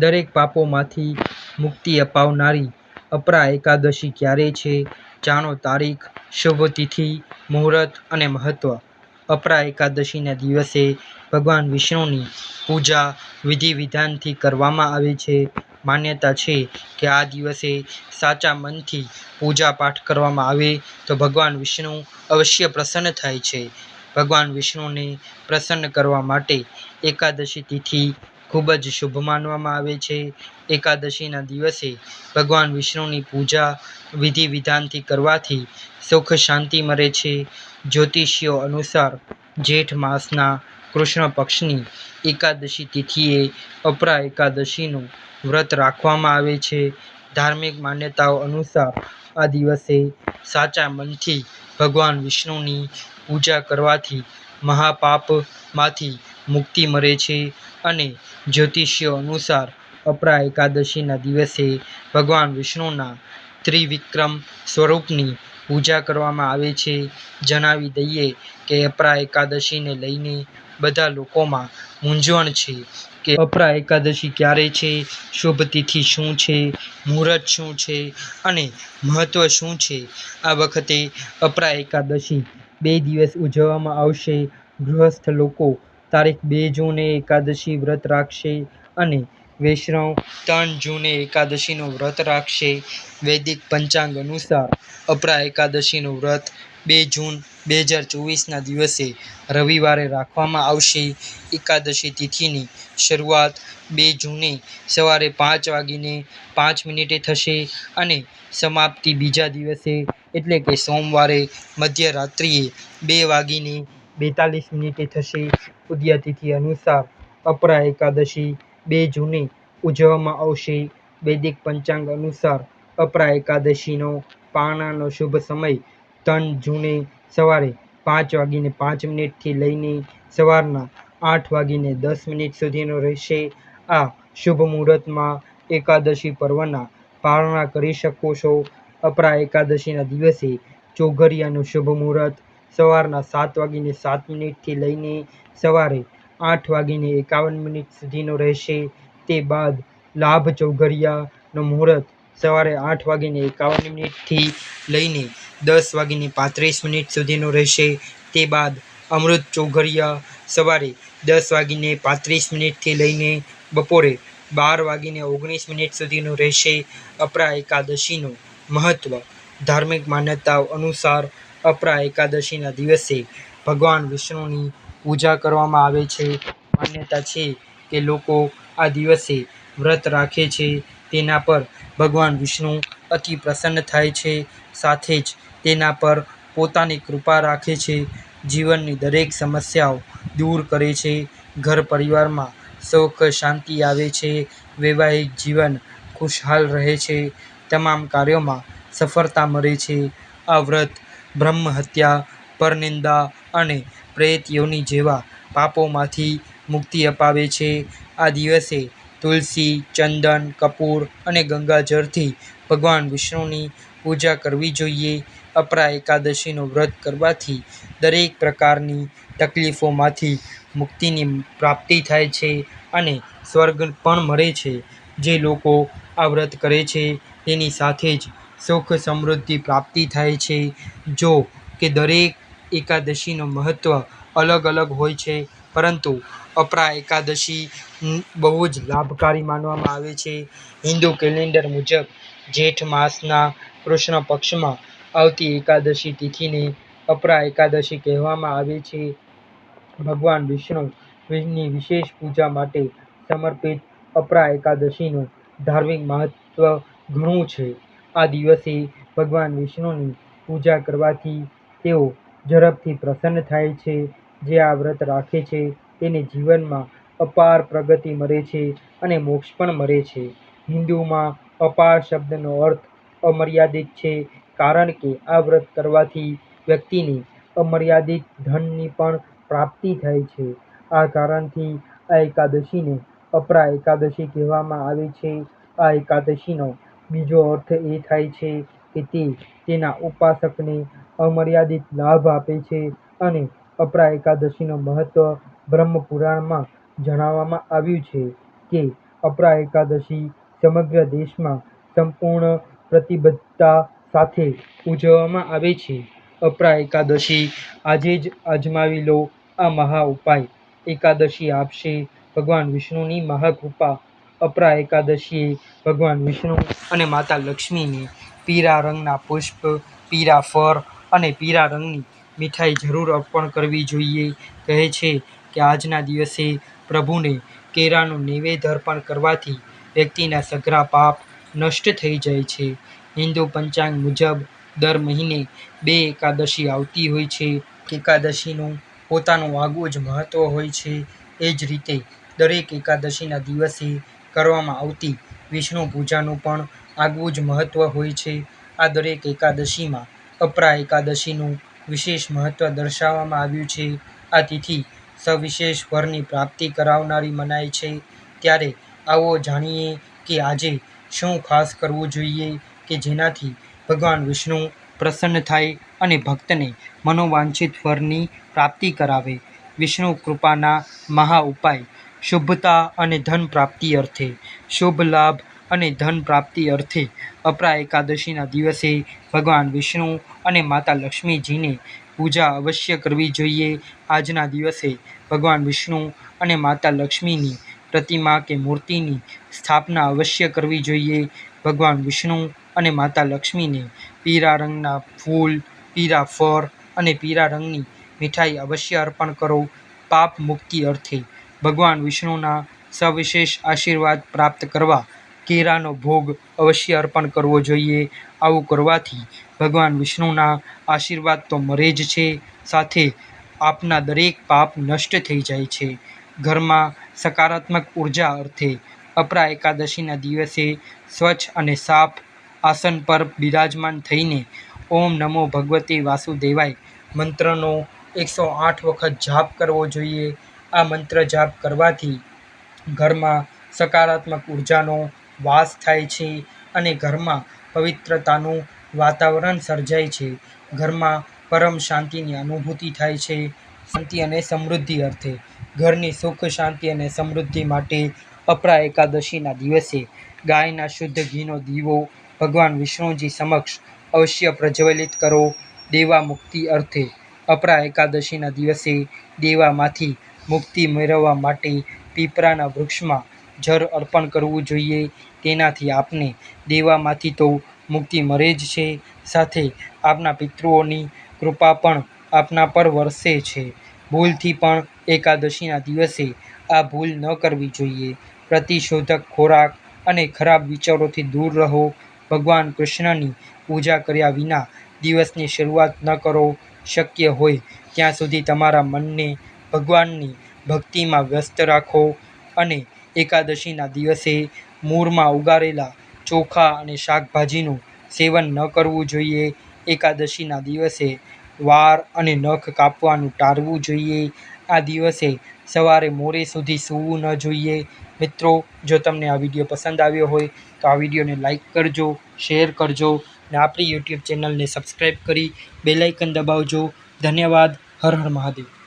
દરેક પાપોમાંથી મુક્તિ અપાવનારી અપરા એકાદશી ક્યારે છે? જાણો તારીખ, શુભ તિથિ, મુહૂર્ત અને મહત્વ. અપરા એકાદશીના દિવસે ભગવાન વિષ્ણુની પૂજા વિધિ વિધાનથી કરવામાં આવે છે. માન્યતા છે કે આ દિવસે સાચા મનથી પૂજા પાઠ કરવામાં આવે તો ભગવાન વિષ્ણુ અવશ્ય પ્રસન્ન થાય છે. ભગવાન વિષ્ણુને પ્રસન્ન કરવા માટે એકાદશી તિથિ ખૂબ જ શુભ માનવામાં આવે છે. એકાદશીના દિવસે ભગવાન વિષ્ણુની પૂજા વિધિ વિધાનથી કરવાથી સુખ શાંતિ મળે છે. જ્યોતિષીઓ અનુસાર જેઠ માસના કૃષ્ણ પક્ષની એકાદશી તિથિએ અપરા એકાદશીનું વ્રત રાખવામાં આવે છે. ધાર્મિક માન્યતાઓ અનુસાર આ દિવસે સાચા મનથી ભગવાન વિષ્ણુની પૂજા કરવાથી મહાપાપમાંથી મુક્તિ મળે છે અને જ્યોતિષ્ય અનુસાર અપરા એકાદશીના દિવસે ભગવાન વિષ્ણુના ત્રિવિક્રમ સ્વરૂપની પૂજા કરવામાં આવે છે. જણાવી દઈએ કે અપરા એકાદશીને લઈને બધા લોકોમાં મૂંઝવણ છે કે અપરા એકાદશી ક્યારે છે, શુભ તિથિ શું છે, મુહૂર્ત શું છે અને મહત્ત્વ શું છે. આ વખતે અપરા એકાદશી બે દિવસ ઉજવવામાં આવશે. ગૃહસ્થ લોકો તારીખ બે જૂને એકાદશી વ્રત રાખશે અને વૈષ્ણવ ત્રણ જૂને એકાદશીનું વ્રત રાખશે. વૈદિક પંચાંગ અનુસાર અપરા એકાદશીનું વ્રત બે જૂન બે હજાર ચોવીસના દિવસે રવિવારે રાખવામાં આવશે. એકાદશી તિથિની શરૂઆત બે જૂને સવારે પાંચ વાગીને પાંચ મિનિટે થશે અને સમાપ્તિ બીજા દિવસે એટલે કે સોમવારે મધ્યરાત્રિએ બે વાગીને બેતાલીસ મિનિટે થશે. ઉદ્યાતિથિ અનુસાર અપરા એકાદશી બે જૂને ઉજવવામાં આવશે. વૈદિક પંચાંગ અનુસાર અપરા એકાદશીનો પારણાનો શુભ સમય ત્રણ જૂને સવારે પાંચ વાગીને પાંચ મિનિટથી લઈને સવારના આઠ વાગીને દસ મિનિટ સુધીનો રહેશે. આ શુભ મુહૂર્તમાં એકાદશી પર્વના પારણા કરી શકો છો. અપરા એકાદશીના દિવસે ચોઘરિયાનું શુભ મુહૂર્ત સવારના સાત વાગીને સાત મિનિટથી લઈને સવારે આઠ વાગીને એકાવન મિનિટ સુધીનો રહેશે. તે બાદ લાભ ચોઘરિયાનો મુહૂર્ત સવારે આઠ વાગીને એકાવન મિનિટથી લઈને દસ વાગીને પાંત્રીસ મિનિટ સુધીનો રહેશે. તે બાદ અમૃત ચોઘરિયા સવારે દસ વાગીને પાંત્રીસ મિનિટથી લઈને બપોરે બાર વાગીને ઓગણીસ મિનિટ સુધીનો રહેશે. અપરા એકાદશીનું મહત્ત્વ ધાર્મિક માન્યતાઓ અનુસાર અપરા એકાદશીના દિવસે ભગવાન વિષ્ણુની પૂજા કરવામાં આવે છે. માન્યતા છે કે લોકો આ દિવસે વ્રત રાખે છે. તેના પર ભગવાન વિષ્ણુ અતિ પ્રસન્ન થાય છે. સાથે જ તેના પર પોતાની કૃપા રાખે છે. જીવનની દરેક સમસ્યાઓ દૂર કરે છે. ઘર પરિવારમાં સુખ શાંતિ આવે છે. વૈવાહિક જીવન ખુશહાલ રહે છે. તમામ કાર્યોમાં સફળતા મળે છે. આ વ્રત બ્રહ્મ હત્યા, પરનિંદા અને પ્રેત યોનિ જેવા પાપોમાંથી મુક્તિ અપાવે છે. આ દિવસે તુલસી, ચંદન, કપૂર અને ગંગાજળથી ભગવાન વિષ્ણુની પૂજા કરવી જોઈએ. અપરા એકાદશીનું વ્રત કરવાથી દરેક પ્રકારની તકલીફોમાંથી મુક્તિની પ્રાપ્તિ થાય છે અને સ્વર્ગ પણ મળે છે. જે લોકો આ વ્રત કરે છે, તેની સાથે જ સુખ, સમૃદ્ધિ પ્રાપ્તિ થાય છે. જો કે દરેક એકાદશીનું મહત્ત્વ અલગ અલગ હોય છે, પરંતુ અપરા એકાદશી બહુ જ લાભકારી માનવામાં આવે છે. હિન્દુ કેલેન્ડર મુજબ જેઠ માસના કૃષ્ણ પક્ષમાં આવતી એકાદશી તિથિને અપરા એકાદશી કહેવામાં આવે છે. ભગવાન વિષ્ણુની વિશેષ પૂજા માટે સમર્પિત અપરા એકાદશીનું ધાર્મિક મહત્ત્વ ઘણું છે. આ દિવસે ભગવાન વિષ્ણુની પૂજા કરવાથી તેઓ ઝડપથી પ્રસન્ન થાય છે. જે આ વ્રત રાખે છે, તેને જીવનમાં અપાર પ્રગતિ મળે છે અને મોક્ષ પણ મળે છે. હિન્દુમાં અપાર શબ્દનો અર્થ અમર્યાદિત છે, કારણ કે આ વ્રત કરવાથી વ્યક્તિને અમર્યાદિત ધનની પણ પ્રાપ્તિ થાય છે. આ કારણથી આ એકાદશીને અપરા એકાદશી કહેવામાં આવે છે. આ એકાદશીનો બીજો અર્થ એ થાય છે કે તે તેના ઉપાસકને અમર્યાદિત લાભ આપે છે અને અપરા એકાદશીનું મહત્વ બ્રહ્મપુરાણમાં જણાવવામાં આવ્યું છે કે અપરા એકાદશી સમગ્ર દેશમાં સંપૂર્ણ પ્રતિબદ્ધતા સાથે ઉજવવામાં આવે છે. અપરા એકાદશી આજે જ અજમાવી લો આ મહા ઉપાય. એકાદશી આપશે ભગવાન વિષ્ણુની મહાકૃપા. અપરા એકાદશીએ ભગવાન વિષ્ણુ અને માતા લક્ષ્મીને પીળા રંગના પુષ્પ, પીળા ફળ અને પીળા રંગની મીઠાઈ જરૂર અર્પણ કરવી જોઈએ. કહે છે કે આજના દિવસે પ્રભુને કેરાનું નૈવેદ્ય અર્પણ કરવાથી વ્યક્તિના સઘળા પાપ નષ્ટ થઈ જાય છે. હિન્દુ પંચાંગ મુજબ દર મહિને બે એકાદશી આવતી હોય છે. એકાદશીનું પોતાનું આગવું જ મહત્ત્વ હોય છે. એ જ રીતે દરેક એકાદશીના દિવસે કરવામાં આવતી વિષ્ણુ પૂજાનું પણ આગવું જ મહત્ત્વ હોય છે. આ દરેક એકાદશીમાં અપરા એકાદશીનું વિશેષ મહત્ત્વ દર્શાવવામાં આવ્યું છે. આ તિથિ સવિશેષ વરની પ્રાપ્તિ કરાવનારી મનાય છે. ત્યારે આવો જાણીએ કે આજે શું ખાસ કરવું જોઈએ કે જેનાથી ભગવાન વિષ્ણુ પ્રસન્ન થાય અને ભક્તને મનોવાંછિત વરની પ્રાપ્તિ કરાવે. વિષ્ણુ કૃપાના મહા ઉપાય શુભતા અને ધન પ્રાપ્તિ અર્થે શુભ લાભ અને ધન પ્રાપ્તિ અર્થે અપરા એકાદશીના દિવસે ભગવાન વિષ્ણુ અને માતા લક્ષ્મીજીને પૂજા અવશ્ય કરવી જોઈએ. આજના દિવસે ભગવાન વિષ્ણુ અને માતા લક્ષ્મીની પ્રતિમા કે મૂર્તિની સ્થાપના અવશ્ય કરવી જોઈએ. ભગવાન વિષ્ણુ અને માતા લક્ષ્મીને પીળા રંગના ફૂલ, પીળા ફળ અને પીળા રંગની મીઠાઈ અવશ્ય અર્પણ કરો. પાપ મુક્તિ અર્થે ભગવાન વિષ્ણુના સવિશેષ આશીર્વાદ પ્રાપ્ત કરવા કેરાનો ભોગ અવશ્ય અર્પણ કરવો જોઈએ. આવું કરવાથી ભગવાન વિષ્ણુના આશીર્વાદ તો મરે જ છે, સાથે આપના દરેક પાપ નષ્ટ થઈ જાય છે. ઘરમાં સકારાત્મક ઊર્જા અર્થે અપરા એકાદશીના દિવસે સ્વચ્છ અને સાફ આસન પર બિરાજમાન થઈને ઓમ નમો ભગવતે વાસુદેવાય મંત્રનો એકસો આઠ વખત જાપ કરવો જોઈએ. આ મંત્ર જાપ કરવાથી ઘરમાં સકારાત્મક ઉર્જાનો વાસ થાય છે અને ઘરમાં પવિત્રતાનું વાતાવરણ સર્જાય છે. ઘરમાં પરમ શાંતિની અનુભૂતિ થાય છે. શાંતિ અને સમૃદ્ધિ અર્થે ઘરની સુખ, શાંતિ અને સમૃદ્ધિ માટે અપરા એકાદશીના દિવસે ગાયના શુદ્ધ ઘીનો દીવો ભગવાન વિષ્ણુજી સમક્ષ અવશ્ય પ્રજ્વલિત કરો. દેવા મુક્તિ અર્થે અપરા એકાદશીના દિવસે દેવામાંથી મુક્તિ મેળવવા માટે પીપળાના વૃક્ષમાં જળ અર્પણ કરવું જોઈએ. તેનાથી આપને દેવામાંથી તો મુક્તિ મળે જ છે સાથે આપના પિતૃઓની કૃપા પણ આપના પર વરસે છે. ભૂલથી પણ એકાદશીના દિવસે આ ભૂલ ન કરવી જોઈએ. પ્રતિશોધક ખોરાક અને ખરાબ વિચારોથી દૂર રહો. ભગવાન કૃષ્ણની પૂજા કર્યા વિના દિવસની શરૂઆત ન કરો. શક્ય હોય ત્યાં સુધી તમારા મનને ભગવાનની ભક્તિમાં વ્યસ્ત રાખો અને એકાદશીના દિવસે મૂળમાં ઉગાડેલા ચોખા અને શાકભાજીનું સેવન ન કરવું જોઈએ. એકાદશીના દિવસે વાળ અને નખ કાપવાનું ટાળવું જોઈએ. આ દિવસે સવારે મોડે સુધી સૂવું ન જોઈએ. મિત્રો જો તમને આ વીડિયો પસંદ આવ્યો હોય તો આ વિડીયોને લાઈક કરજો, શેર કરજો અને આપણી યુટ્યુબ ચેનલને સબસ્ક્રાઈબ કરી બેલાઇકન દબાવજો. ધન્યવાદ. હર હર મહાદેવ.